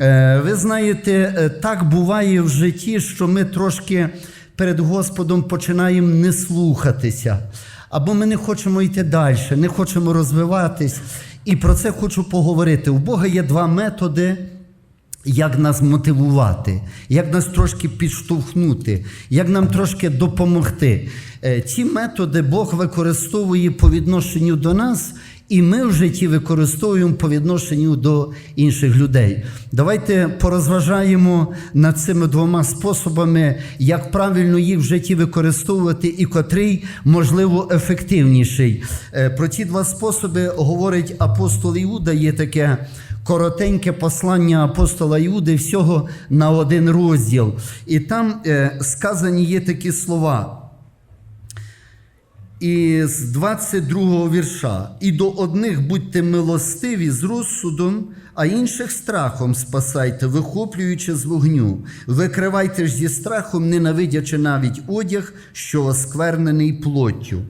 Е, Ви знаєте, е, так буває в житті, що ми трошки перед Господом починаємо не слухатися, або ми не хочемо йти далі, не хочемо розвиватись. І про це хочу поговорити. У Бога є два методи. Як нас мотивувати, як нас трошки підштовхнути, як нам трошки допомогти. Е, Ці методи Бог використовує по відношенню до нас, і ми в житті використовуємо по відношенню до інших людей. Давайте порозважаємо над цими двома способами, як правильно їх в житті використовувати, і котрий, можливо, ефективніший. Е, Про ці два способи говорить апостол Іуда, є таке коротеньке послання апостола Іуди всього на один розділ. І там е, сказані є такі слова. І з 22 вірша. І до одних будьте милостиві з розсудом, а інших страхом спасайте, вихоплюючи з вогню. Викривайте ж зі страхом, ненавидячи навіть одяг, що осквернений плоттю.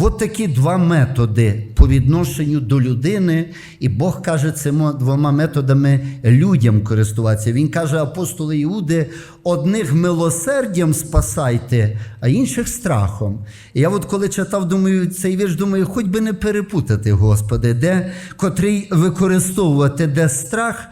От такі два методи по відношенню до людини, і Бог каже цими двома методами людям користуватися. Він каже, апостоли Іуди, одних милосердям спасайте, а інших страхом. І я от коли читав, думаю, цей вірш, думаю, хоч би не перепутати, Господи, де котрий використовувати, де страх.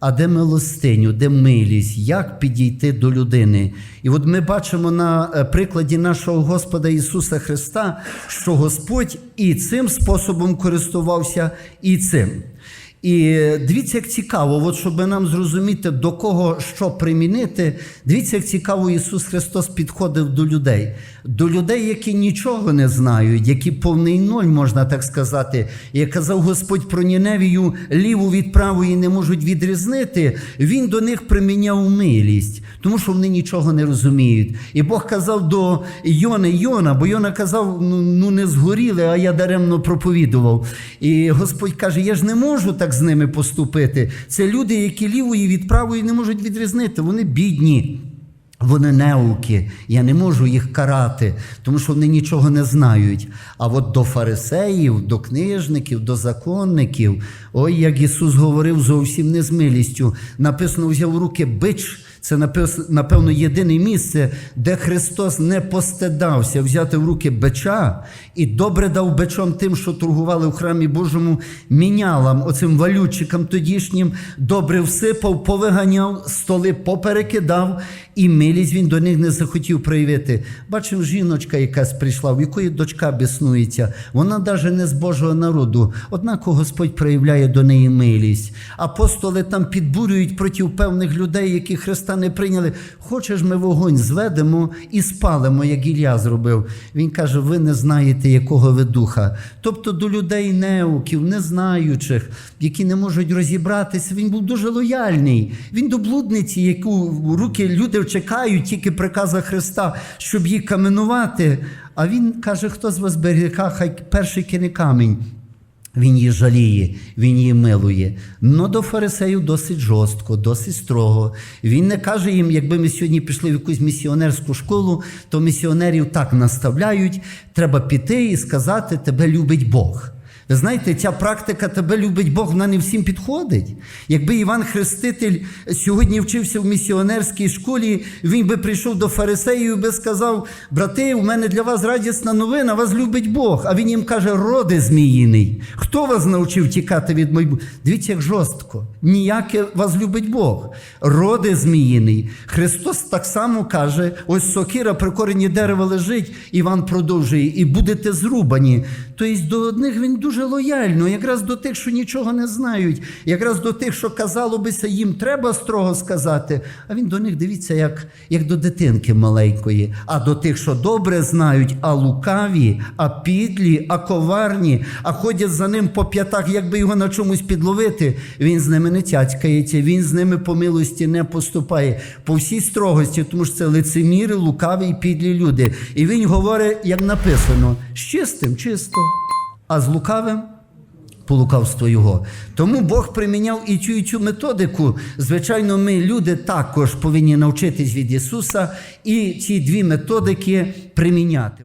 А де милостиню, де милість, як підійти до людини? І от ми бачимо на е, прикладі нашого Господа Ісуса Христа, що Господь і цим способом користувався, і цим. І дивіться, як цікаво, от щоб нам зрозуміти, до кого що примінити, дивіться, як цікаво Ісус Христос підходив до людей, до людей, які нічого не знають, які повний ноль, можна так сказати. Як казав Господь про Ніневію, ліву від правої не можуть відрізнити, Він до них приміняв милість, тому що вони нічого не розуміють. І Бог казав до Йони Йона, бо Йона казав: ну, ну не згоріли, а я даремно проповідував. І Господь каже: Я ж не можу так з ними поступити. Це люди, які лівої від правої не можуть відрізнити. Вони бідні. Вони неуки, я не можу їх карати, тому що вони нічого не знають. А от до фарисеїв, до книжників, до законників, ой, як Ісус говорив зовсім не з милістю. Написано, взяв руки бич. Це напевно єдине місце, де Христос не постидався взяти в руки бича і добре дав бичом тим, що торгували в храмі Божому, мінялам, оцим валютчикам тодішнім, добре всипав, повиганяв, столи поперекидав, і милість він до них не захотів проявити. Бачимо, жіночка якась прийшла, в якої дочка біснується, вона навіть не з Божого народу. Однак Господь проявляє до неї милість. Апостоли там підбурюють проти певних людей, які Христа не прийняли. Хочеш, ми вогонь зведемо і спалимо, як Ілля зробив. Він каже: ви не знаєте, якого ви духа. Тобто до людей неуків, незнаючих, які не можуть розібратися. Він був дуже лояльний. Він до блудниці, яку руки люди чекають, тільки приказа Христа, щоб її каменувати. А він каже, хто з вас берега, хай перший кине камінь. Він її жаліє, він її милує. Но до фарисеїв досить жорстко, досить строго. Він не каже їм, якби ми сьогодні пішли в якусь місіонерську школу, то місіонерів так наставляють. Треба піти і сказати, тебе любить Бог. Ви знаєте, ця практика тебе любить Бог, вона не всім підходить. Якби Іван Хреститель сьогодні вчився в місіонерській школі, він би прийшов до фарисеїв і би сказав: брати, у мене для вас радісна новина, вас любить Бог. А він їм каже, роди зміїний. Хто вас навчив тікати від майбутнього? Дивіться, як жорстко. Ніяке вас любить Бог. Роди зміїний. Христос так само каже: ось сокира при корені дерева лежить, Іван продовжує, і будете зрубані. Тобто до одних він дуже лояльно, якраз до тих, що нічого не знають, якраз до тих, що казало бися, їм треба строго сказати. А він до них дивіться, як, як до дитинки маленької, а до тих, що добре знають, а лукаві, а підлі, а коварні, а ходять за ним по п'ятах, якби його на чомусь підловити. Він з ними не тяцькається, він з ними по милості не поступає по всій строгості, тому що це лицеміри, лукаві і підлі люди. І він говорить, як написано, з чистим, чисто а з лукавим по лукавство його. Тому Бог приміняв і цю і цю методику. Звичайно, ми, люди, також повинні навчитись від Ісуса і ці дві методики приміняти.